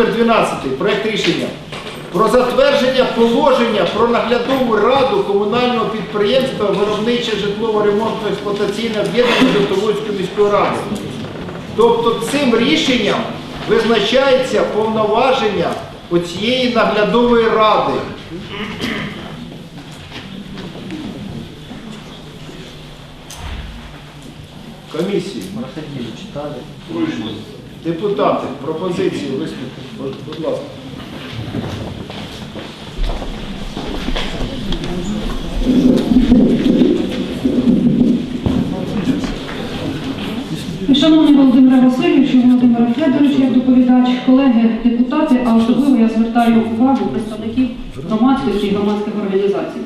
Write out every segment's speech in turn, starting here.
номер 12. Проект рішення про затвердження положення про наглядову раду комунального підприємства виробниче житлово-ремонтно-експлуатаційне об'єднання Жовтоводської міської ради. Тобто цим рішенням визначається повноваження оцієї наглядової ради. Комісії. Депутати, пропозиції висловити, будь- ласка. Шановний Володимире Васильовичу, Володимире Федорович, як доповідач, колеги, депутати, а особливо я звертаю увагу представників громадськості і громадських організацій.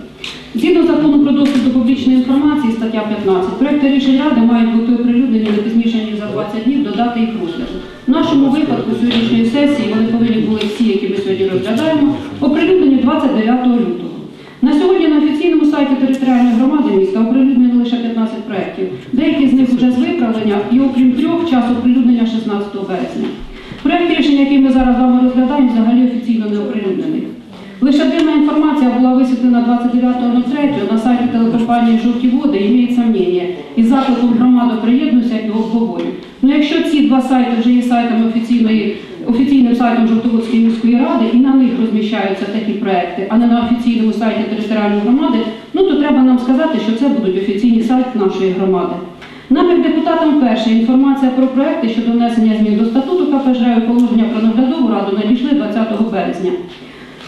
Згідно закону про доступ до публічної інформації, стаття 15, проекти рішень Ради мають бути оприлюднені не пізніше, ніж за 20 днів до дати їх розгляду. В нашому випадку сьогоднішньої сесії вони повинні були всі, які ми сьогодні розглядаємо, оприлюднені 29 лютого. На сьогодні на офіційному сайті територіальної громади міста оприлюднено лише 15 проєктів. Деякі з них вже з виправлення і окрім трьох час оприлюднення 16 березня. Проєкт рішення, який ми зараз з вами розглядаємо, взагалі офіційно не оприлюднений. Лише дивна була 29.03 на сайті телекомпанії «Жовті води» і має сомнення. І закликом громади приєднуюся і обговорюю. Ну якщо ці два сайти вже є сайтами офіційної, офіційним сайтом Жовтоводської міської ради і на них розміщаються такі проекти, а не на офіційному сайті територіальної громади, ну то треба нам сказати, що це будуть офіційні сайти нашої громади. Нам, як депутатам, перше інформація про проекти щодо внесення змін до статуту КП «ЖРЕО» і положення про наглядову раду надійшли 20 березня.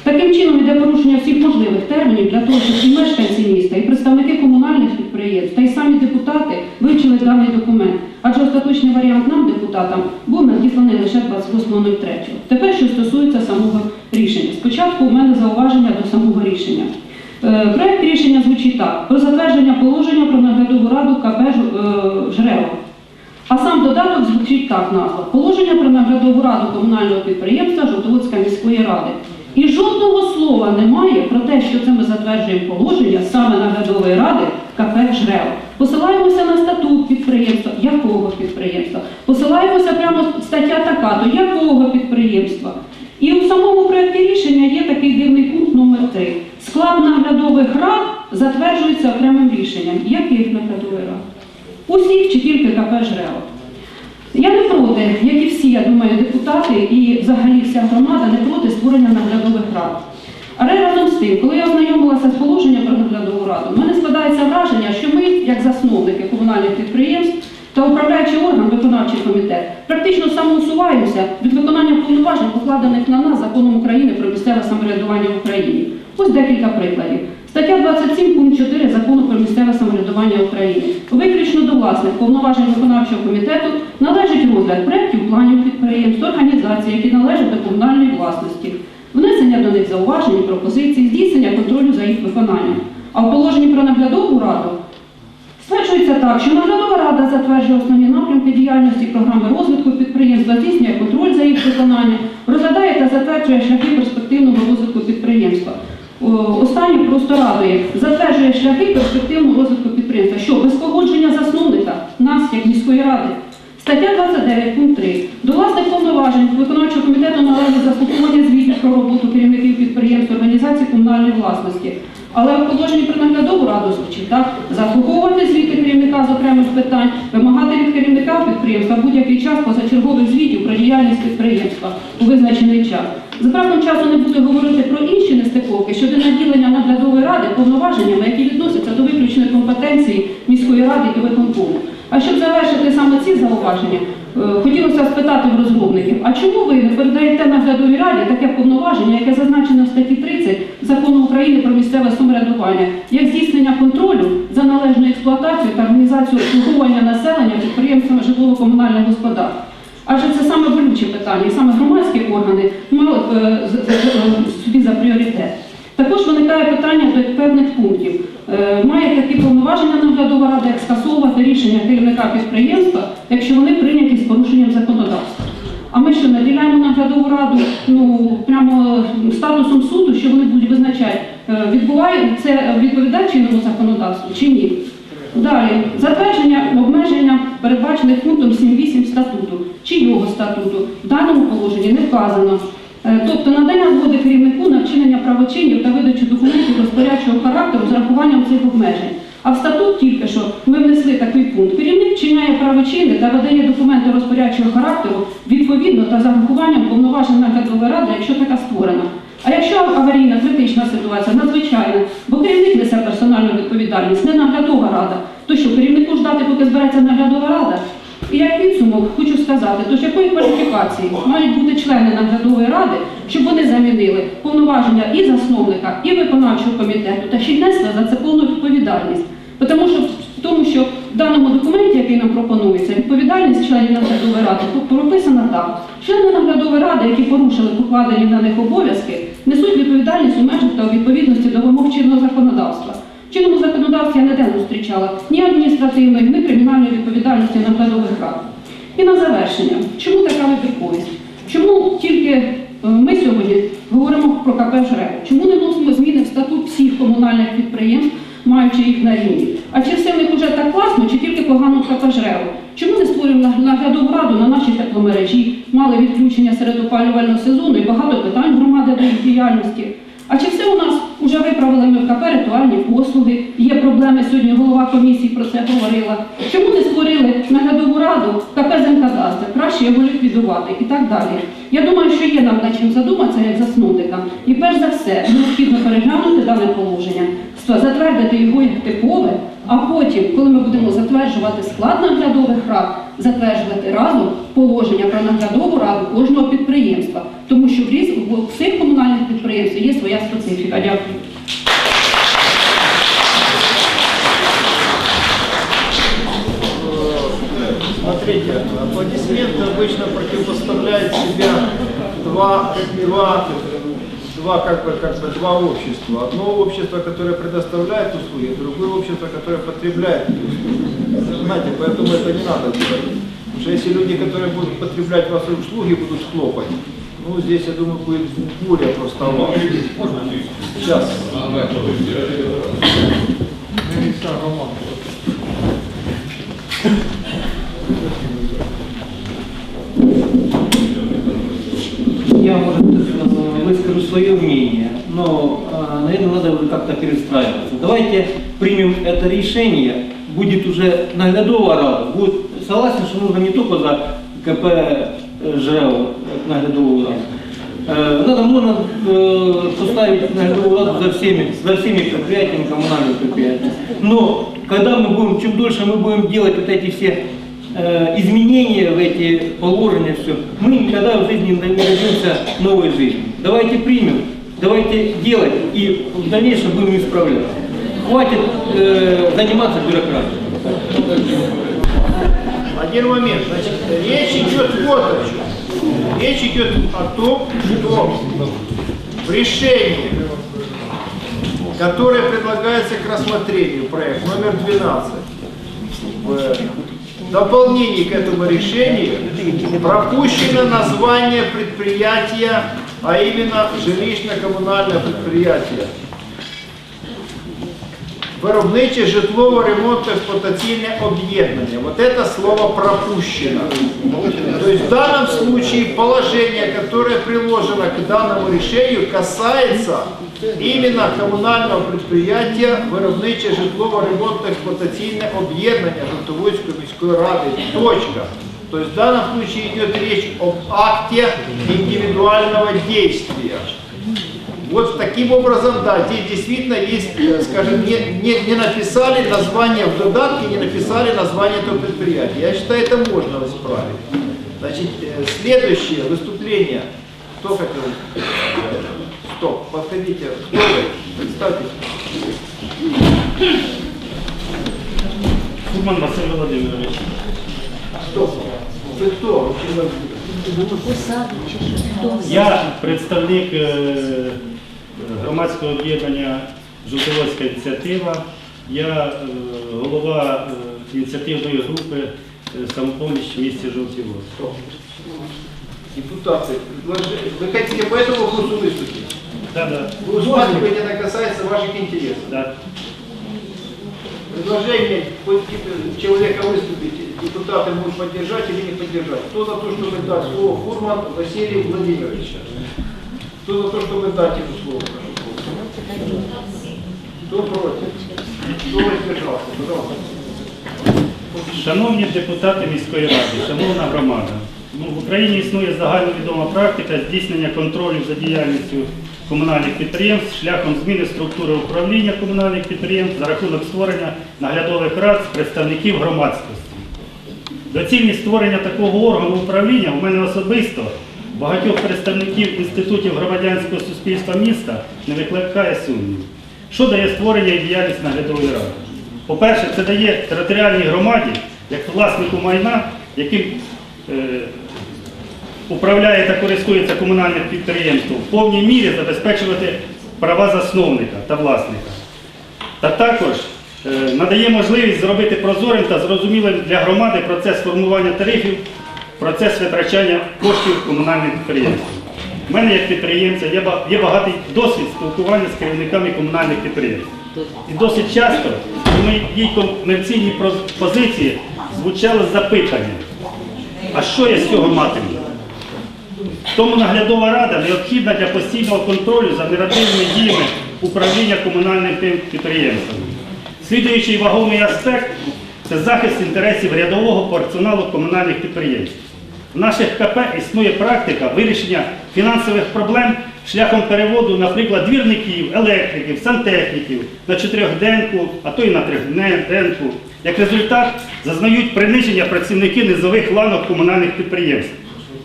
Таким чином йде порушення всіх можливих термінів для того, щоб і мешканці міста, і представники комунальних підприємств, та й самі депутати вивчили даний документ. Адже остаточний варіант нам, депутатам, був надісланий лише 28.03. Тепер, що стосується самого рішення. Спочатку у мене зауваження до самого рішення. Е, Проект рішення звучить так: про затвердження положення про наглядову раду КП «Ж- е, А сам додаток звучить так назва. Положення про наглядову раду комунального підприємства Жовтоводської міської ради. І жодного слова немає про те, що це ми затверджуємо положення саме наглядової ради КП «Жрео». Посилаємося на статут підприємства. Якого підприємства? Посилаємося прямо стаття така, то якого підприємства? І у самому проєкті рішення є такий дивний пункт номер 3. Склад наглядових рад затверджується окремим рішенням. Яких наглядових рад? Усіх чи тільки КП «Жрео»? Я не проти, як і всі, я думаю, депутати і взагалі вся громада не проти створення наглядових рад. Але разом з тим, коли я ознайомилася з положенням про наглядову раду, в мене складається враження, що ми, як засновники комунальних підприємств та управляючий орган, виконавчий комітет, практично самоусуваємося від виконання повноважень, покладених на нас законом України про місцеве самоврядування в Україні. Ось декілька прикладів. Стаття 27 пункт 4 закону про місцеве самоврядування України. Виключно до власних повноважень виконавчого комітету належить розгляд проєктів, планів підприємств, організацій, які належать до комунальної власності, внесення до них зауважень, пропозицій, здійснення контролю за їх виконанням. А в положенні про наглядову раду Стверджується так, що наглядова рада затверджує основні напрямки діяльності програми розвитку підприємства, здійснює контроль за їх виконанням, розглядає та затверджує шляхи перспективного розвитку підприємства. О, Останнє просто радує, затверджує шляхи перспективного розвитку підприємства. Що без погодження засновника, нас як міської ради. Стаття 29, пункт 3. До власних повноважень виконавчого комітету належить заслуховування звітів про роботу керівників підприємств організацій комунальної власності. Але в положенні про наглядову раду звучить так заслуховувати звіти керівника з окремих питань, вимагати від керівника підприємства будь-який час позачергових звітів про діяльність підприємства у визначений час. За браком часу не буду говорити про інші нестиковки щодо наділення наглядової ради повноваженнями, які відносяться до виключної компетенції міської ради і виконкому. А щоб завершити саме ці зауваження, е, хотілося спитати в розробників, а чому ви не передаєте наглядовій раді таке повноваження, яке зазначено в статті 30 закону України про місцеве самоврядування, як здійснення контролю за належною експлуатацією та організацією обслуговування населення підприємствами житлово-комунальних господарств? Адже це саме болюче питання, саме громадські органи мали е, з- з- собі за пріоритет. Також виникає питання до певних пунктів. Е, Має такі повноваження наглядова рада, як скасовувати рішення керівника підприємства, якщо вони прийняті з порушенням законодавства. А ми що наділяємо наглядову раду ну прямо статусом суду, що вони будуть визначати, е, відбуває це відповідає чинному законодавству чи ні. Далі затвердження обмеження, передбачених пунктом 7.8 статуту. Чи його статуту в даному положенні не вказано. Е, Тобто надання згоди керівнику на вчинення правочинів та видачу документів розпорядчого характеру з рахуванням цих обмежень. А в статут тільки що ми внесли такий пункт. Керівник вчиняє правочини та видає документи розпорядчого характеру відповідно та за рахуванням повноважень наглядової ради, якщо така створена. А якщо аварійна критична ситуація, надзвичайна, бо керівник несе персональну відповідальність, не наглядова рада, то що керівнику ждати, поки збереться наглядова рада? І як підсумок хочу сказати, тож якої кваліфікації мають бути члени наглядової ради, щоб вони замінили повноваження і засновника, і виконавчого комітету, та ще й несли за це повну відповідальність. Тому що, тому що в даному документі, який нам пропонується, відповідальність членів наглядової ради прописана так. Члени наглядової ради, які порушили покладені на них обов'язки, несуть відповідальність у межах та у відповідності до вимог чинного законодавства. В чинному законодавстві я не зустрічала ні адміністративної, ні кримінальної відповідальності наглядових рад. І на завершення, чому така вибірковість? Чому тільки е, ми сьогодні говоримо про КП «Жреб»? Чому не вносимо зміни в статут всіх комунальних підприємств, маючи їх на рівні? А чи все в них вже так класно, чи тільки погано в КП «Жреб»? Чому не створюємо наг- наглядову раду на нашій тепломережі? Мали відключення серед опалювального сезону і багато питань громади до їх діяльності. А чи все у нас вже виправили ми в КП ритуальні послуги? Є проблеми сьогодні. Голова комісії про це говорила. Чому не створили наглядову раду КП «Земкадастр»? Краще його ліквідувати і так далі. Я думаю, що є нам над чим задуматися як засновникам. І перш за все необхідно переглянути дане положення, затвердити його як типове, а потім, коли ми будемо затверджувати склад наглядових рад, затверджувати разом положення про наглядову раду кожного підприємства, тому що в різ у всіх комунальних підприємств є своя специфіка. Дякую. Смотрите, аплодисменты обычно противопоставляют себя два, два, два, как бы, как бы, два общества. Одно общество, которое предоставляет услуги, другое общество, которое потребляет эти услуги. Знаете, поэтому это не надо делать. Потому что если люди, которые будут потреблять ваши услуги, будут хлопать, ну, здесь, я думаю, будет буря просто вал. Сейчас. Я, может, э, выскажу свое мнение, но, э, наверное, надо уже как-то перестраиваться. Давайте примем это решение, будет уже наглядова рада, будет согласен, что нужно не только за КП ЖЭО, как наглядовую раду. Э, Надо, можно поставить наглядовую раду за всеми, за всеми предприятиями, коммунальными предприятиями. Но когда мы будем, чем дольше мы будем делать вот эти все изменения в эти положения, все, мы никогда в жизни не добьемся новой жизни. Давайте примем, давайте делать и в дальнейшем будем исправляться. Хватит э, заниматься бюрократией. Один момент. Значит, речь идет вот о чем. Речь идет о том, что в решении, которое предлагается к рассмотрению, проект номер 12, в дополнении к этому решению пропущено название предприятия, а именно жилищно-коммунальное предприятие. Виробниче житлово-ремонтно експлуатаційне об'єднання. Вот это слово пропущено. То есть в данном случае положение, которое приложено к данному решению, касается именно коммунального предприятия виробниче житлово-ремонтно експлуатаційне об'єднання Жовтоводської міської ради. Точка. То есть в данном случае идет речь об акте индивидуального действия. Вот таким образом, да, здесь действительно есть, э, скажем, не, не, не написали название в додатке, не написали название этого предприятия. Я считаю, это можно исправить. Значит, э, следующее выступление. Кто хотел? Стоп, подходите. Кто вы? Представьтесь. Фурман Василь Володимирович. Стоп. Вы кто? Я представник е, громадського об'єднання Жовтоводська ініціатива. Я е, голова е, ініціативної групи е, самопоміч в місті Жовтий Вод. Стоп. Депутаты, предложи- вы хотите по этому вопросу выступить? Да, да, Вы усматриваете, это касается ваших интересов. да. предложение, хоть э, человека выступить, депутаты могут поддержать или не поддержать. Кто за то, чтобы дать слово Фурман Василию Владимировичу? Кто за то, чтобы дать ему слово? Прошу. Кто против? Кто воздержался? Пожалуйста. Шановні депутати міської ради, шановна громада, ну, в Україні існує загальновідома практика здійснення контролю за діяльністю комунальних підприємств шляхом зміни структури управління комунальних підприємств за рахунок створення наглядових рад з представників громадськості. Доцільність створення такого органу управління у мене особисто багатьох представників інститутів громадянського суспільства міста не викликає сумнівів. Що дає створення і діяльність наглядової ради? По-перше, це дає територіальній громаді, як власнику майна, яким е, управляє та користується комунальне підприємство, в повній мірі забезпечувати права засновника та власника. Та також е, надає можливість зробити прозорим та зрозумілим для громади процес формування тарифів, процес витрачання коштів комунальних підприємств. У мене як підприємця є багатий досвід спілкування з керівниками комунальних підприємств. І досить часто в моїй комерційній позиції звучало запитання, а що я з цього матиму? Тому наглядова рада необхідна для постійного контролю за нерадивними діями управління комунальним підприємством. Слідуючий вагомий аспект це захист інтересів рядового персоналу комунальних підприємств. В наших КП існує практика вирішення фінансових проблем шляхом переводу, наприклад, двірників, електриків, сантехніків на чотирьохденку, а то й на трьохденку. Як результат, зазнають приниження працівники низових ланок комунальних підприємств.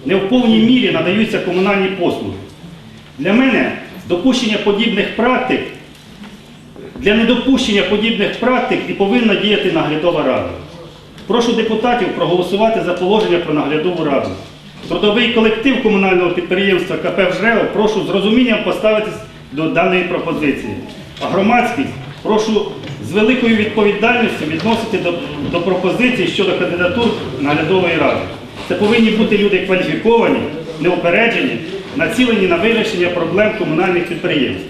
Не в повній мірі надаються комунальні послуги. Для мене допущення подібних практик, для недопущення подібних практик і повинна діяти наглядова рада. Прошу депутатів проголосувати за положення про наглядову раду. Трудовий колектив комунального підприємства КП «Вжрео» прошу з розумінням поставитись до даної пропозиції. А громадськість прошу з великою відповідальністю відносити до, до пропозицій щодо кандидатур наглядової ради. Це повинні бути люди кваліфіковані, неупереджені, націлені на вирішення проблем комунальних підприємств.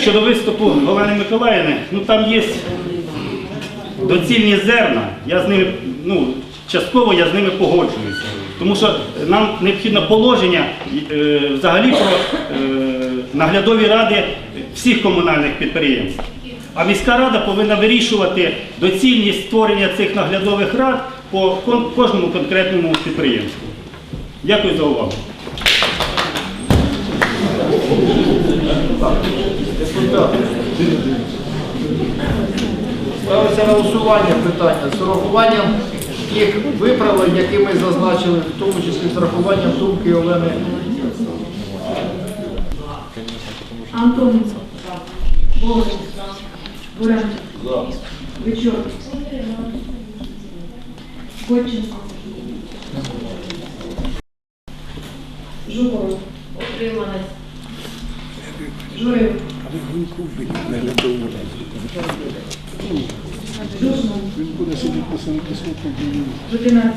Щодо виступу Олени Миколаївни, ну там є доцільні зерна, я з ними, ну, частково я з ними погоджуюся. Тому що нам необхідно положення е, взагалі про е, наглядові ради всіх комунальних підприємств. А міська рада повинна вирішувати доцільність створення цих наглядових рад по кожному конкретному підприємству. Дякую за увагу. Депутати. Ставиться на питання з урахуванням тих виправлень, які ми зазначили, в тому числі з урахуванням думки Олени. Антон Богдан. Буренко. Вечор. Котченко. Жукинець.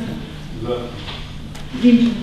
Дімченко.